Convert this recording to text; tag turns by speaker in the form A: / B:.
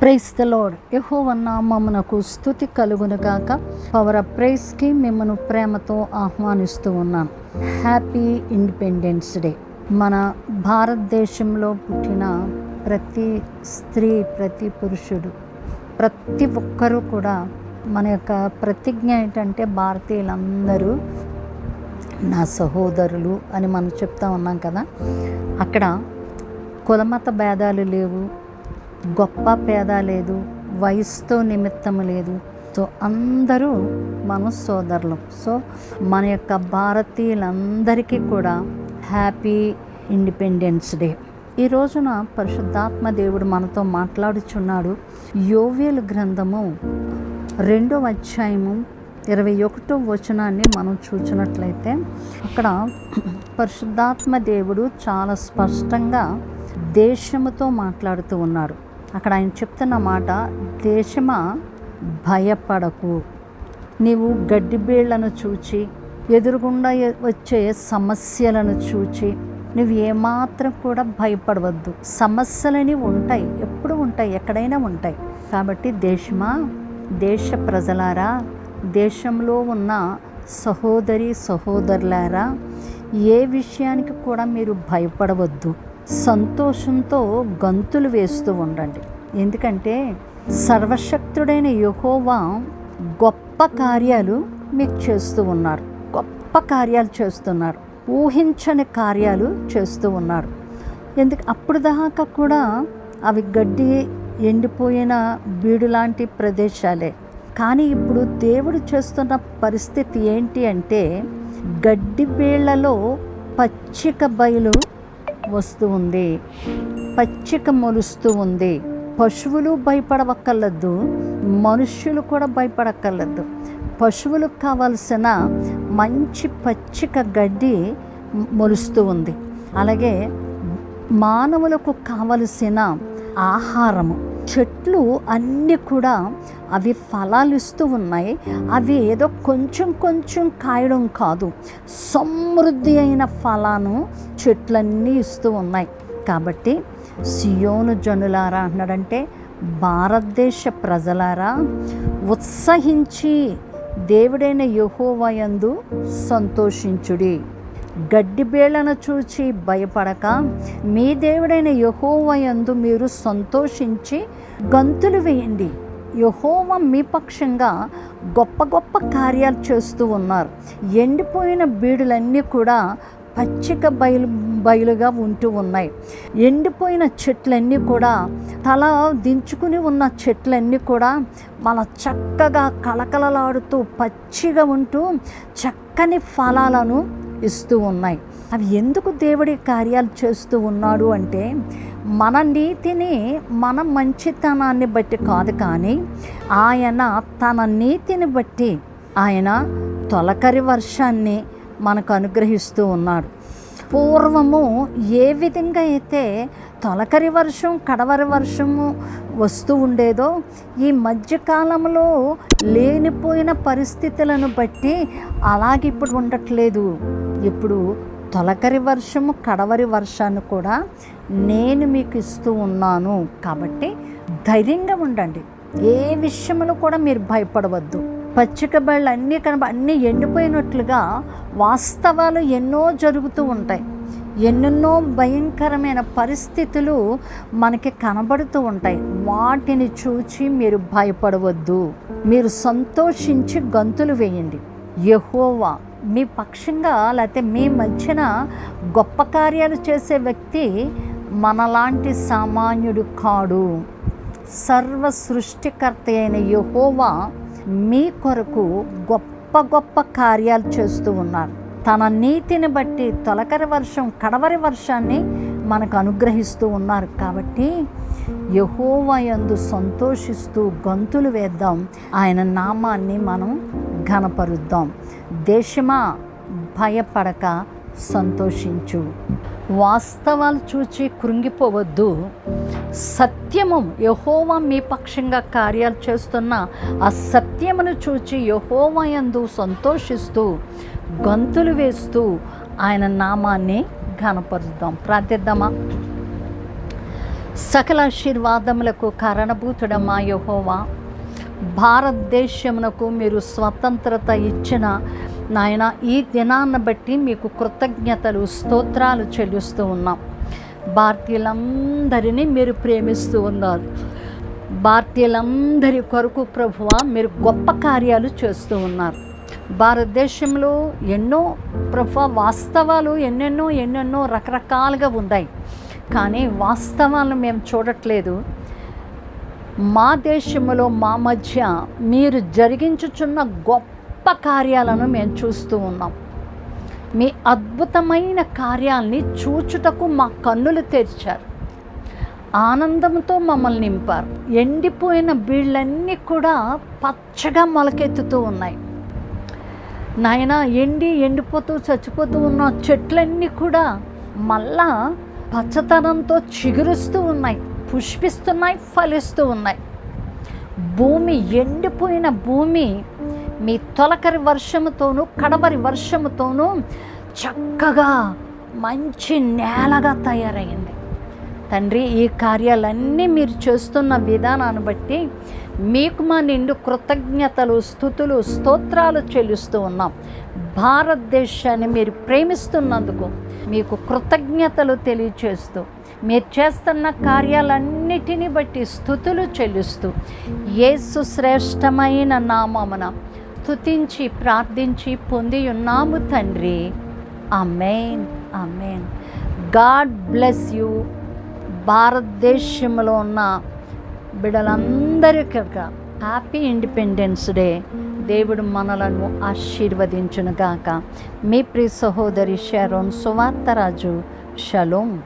A: Price the lord యహోవన్నామమునకు స్థుతి కలుగునుగాక power of ప్రైస్కి మిమ్మల్ని ప్రేమతో ఆహ్వానిస్తూ ఉన్నాను. హ్యాపీ ఇండిపెండెన్స్ డే మన భారతదేశంలో పుట్టిన ప్రతి స్త్రీ ప్రతి పురుషుడు ప్రతి ఒక్కరూ కూడా మన యొక్క ప్రతిజ్ఞ ఏంటంటే భారతీయులందరూ నా సహోదరులు అని మనం చెప్తా ఉన్నాం కదా. అక్కడ కులమత భేదాలు లేవు గొప్ప పేద లేదు వయసుతో నిమిత్తం లేదు. సో అందరూ మన సోదరులు సో మన యొక్క భారతీయులందరికీ కూడా హ్యాపీ ఇండిపెండెన్స్ డే. ఈ రోజున పరిశుద్ధాత్మ దేవుడు మనతో మాట్లాడుచున్నాడు. యోవేలు గ్రంథము రెండవ అధ్యాయము ఇరవై ఒకటో వచనాన్ని మనం చూచినట్లయితే అక్కడ పరిశుద్ధాత్మ దేవుడు చాలా స్పష్టంగా దేశముతో మాట్లాడుతూ ఉన్నాడు. అక్కడ ఆయన చెప్తున్న మాట దేశమా భయపడకు. నీవు గడ్డిబీళ్ళను చూచి ఎదురుగుండా వచ్చే సమస్యలను చూచి నువ్వు ఏమాత్రం కూడా భయపడవద్దు. సమస్యలని ఉంటాయి ఎప్పుడు ఉంటాయి ఎక్కడైనా ఉంటాయి. కాబట్టి దేశమా దేశ ప్రజలారా దేశంలో ఉన్న సహోదరి సహోదరులారా ఏ విషయానికి కూడా మీరు భయపడవద్దు. సంతోషంతో గంతులు వేస్తూ ఉండండి. ఎందుకంటే సర్వశక్తుడైన యహోవా గొప్ప కార్యాలు మీకు చేస్తూ ఉన్నారు. గొప్ప కార్యాలు చేస్తున్నారు. ఊహించని కార్యాలు చేస్తూ ఉన్నారు. ఎందుకు? అప్పుడు దాకా కూడా అవి గడ్డి ఎండిపోయిన బీడు లాంటి ప్రదేశాలే. కానీ ఇప్పుడు దేవుడు చేస్తున్న పరిస్థితి ఏంటి అంటే గడ్డి బీళ్ళలో పచ్చిక బయలు వస్తూ ఉంది. పచ్చిక మొలుస్తూ ఉంది. పశువులు భయపడవక్కర్లేదు. మనుష్యులు కూడా భయపడక్కర్లేదు. పశువులకు కావలసిన మంచి పచ్చిక గడ్డి మొలుస్తూ ఉంది. అలాగే మానవులకు కావలసిన ఆహారము. చెట్లు అన్నీ కూడా అవి ఫలాలు ఇస్తూ ఉన్నాయి. అవి ఏదో కొంచెం కొంచెం కాయడం కాదు. సమృద్ధి అయిన ఫలాను చెట్లన్నీ ఇస్తూ ఉన్నాయి. కాబట్టి సియోను జనులారా అన్నాడంటే భారతదేశ ప్రజలారా ఉత్సహించి దేవుడైన యహోవయందు సంతోషించుడి. గడ్డిబేళ్ళను చూచి భయపడక మీ దేవుడైన యహోవయందు మీరు సంతోషించి గంతులు వేయండి. యహోవ మీ పక్షంగా గొప్ప గొప్ప కార్యాలు చేస్తూ ఉన్నారు. ఎండిపోయిన బీడులన్నీ కూడా పచ్చిక బయలు బయలుగా ఉంటూ ఉన్నాయి. ఎండిపోయిన చెట్లన్నీ కూడా తల దించుకుని ఉన్న చెట్లన్నీ కూడా మన చక్కగా కలకలలాడుతూ పచ్చిగా ఉంటూ చక్కని ఫలాలను ఇస్తూ ఉన్నాయి. అవి ఎందుకు దేవుడి కార్యాలు చేస్తూ ఉన్నాడు అంటే మన నీతిని మన మంచితనాన్ని బట్టి కాదు కానీ ఆయన తన నీతిని బట్టి ఆయన తొలకరి వర్షాన్ని మనకు అనుగ్రహిస్తూ ఉన్నాడు పూర్వము ఏ విధంగా అయితే తొలకరి వర్షం కడవరి వర్షము వస్తూ ఉండేదో ఈ మధ్యకాలంలో లేనిపోయిన పరిస్థితులను బట్టి అలాగే ఇప్పుడు ఉండట్లేదు. ఇప్పుడు తొలకరి వర్షము కడవరి వర్షాన్ని కూడా నేను మీకు ఇస్తూ ఉన్నాను. కాబట్టి ధైర్యంగా ఉండండి. ఏ విషయంలో కూడా మీరు భయపడవద్దు. పచ్చిక బళ్ళు అన్నీ కనబ అన్నీ ఎండిపోయినట్లుగా వాస్తవాలు ఎన్నో జరుగుతూ ఉంటాయి. ఎన్నెన్నో భయంకరమైన పరిస్థితులు మనకి కనబడుతూ ఉంటాయి. వాటిని చూచి మీరు భయపడవద్దు. మీరు సంతోషించి గంతులు వేయండి. యహోవా మీ పక్షంగా లేకపోతే మీ మధ్యన గొప్ప కార్యాలు చేసే వ్యక్తి మనలాంటి సామాన్యుడు కాడు. సర్వ సృష్టికర్త అయిన యహోవా మీ కొరకు గొప్ప గొప్ప కార్యాలు చేస్తూ ఉన్నారు. తన నీతిని బట్టి తొలకరి వర్షం కడవరి వర్షాన్ని మనకు అనుగ్రహిస్తూ ఉన్నారు. కాబట్టి యహోవయందు సంతోషిస్తూ గంతులు వేద్దాం. ఆయన నామాన్ని మనం ఘనపరుద్దాం. దేశమా భయపడక సంతోషించు. వాస్తవాలు చూచి కృంగిపోవద్దు. సత్యము యహోవా మీ పక్షంగా కార్యాలు చేస్తున్న ఆ సత్యమును చూచి యహోవా యందు సంతోషిస్తూ గంతులు వేస్తూ ఆయన నామాన్ని ఘనపరుద్దాం. ప్రార్థిద్దామా? సకల ఆశీర్వాదములకు కారణభూతుడమ్మా యహోవా. భారతదేశమునకు మీరు స్వతంత్రత ఇచ్చిన నాయన ఈ దినాన్ని బట్టి మీకు కృతజ్ఞతలు స్తోత్రాలు చెల్లిస్తూ ఉన్నాం. భారతీయులందరినీ మీరు ప్రేమిస్తూ ఉన్నారు. భారతీయులందరి కొరకు ప్రభువ మీరు గొప్ప కార్యాలు చేస్తూ ఉన్నారు. భారతదేశంలో ఎన్నో ప్రభు వాస్తవాలు ఎన్నెన్నో ఎన్నెన్నో రకరకాలుగా ఉన్నాయి కానీ వాస్తవాలను మేము చూడట్లేదు. మా దేశంలో మా మధ్య మీరు జరిగించుచున్న గొప్ప కార్యాలను మేము చూస్తూ ఉన్నాం. మీ అద్భుతమైన కార్యాల్ని చూచుటకు మా కన్నులు తెరిచారు. ఆనందంతో మమ్మల్ని నింపారు. ఎండిపోయిన బీళ్ళన్నీ కూడా పచ్చగా మొలకెత్తుతూ ఉన్నాయి. నాయన ఎండి ఎండిపోతూ చచ్చిపోతూ ఉన్న చెట్లన్నీ కూడా మళ్ళా పచ్చతనంతో చిగురుస్తూ ఉన్నాయి. పుష్పిస్తున్నాయి ఫలిస్తూ ఉన్నాయి. భూమి ఎండిపోయిన భూమి మీ తొలకరి వర్షముతోనూ కడవరి వర్షముతోనూ చక్కగా మంచి నేలగా తయారైంది తండ్రి ఈ కార్యాలన్నీ మీరు చేస్తున్న విధానాన్ని బట్టి మీకు మా నిండు కృతజ్ఞతలు స్థుతులు స్తోత్రాలు చెల్లిస్తూ ఉన్నాం. భారతదేశాన్ని మీరు ప్రేమిస్తున్నందుకు మీకు కృతజ్ఞతలు తెలియచేస్తూ మీరు చేస్తున్న కార్యాలన్నిటిని బట్టి స్థుతులు చెల్లిస్తూ యేసు శ్రేష్టమైన నామమున స్తుతించి ప్రార్థించి పొంది ఉన్నాము తండ్రి. Amen amen God bless you. భారతదేశంలో ఉన్న బిడ్డలందరికీ హ్యాపీ ఇండిపెండెన్స్ డే. దేవుడు మనలను ఆశీర్వదించునుగాక. మీ ప్రియ సహోదరి షరోన్ సువార్తరాజు షలోం.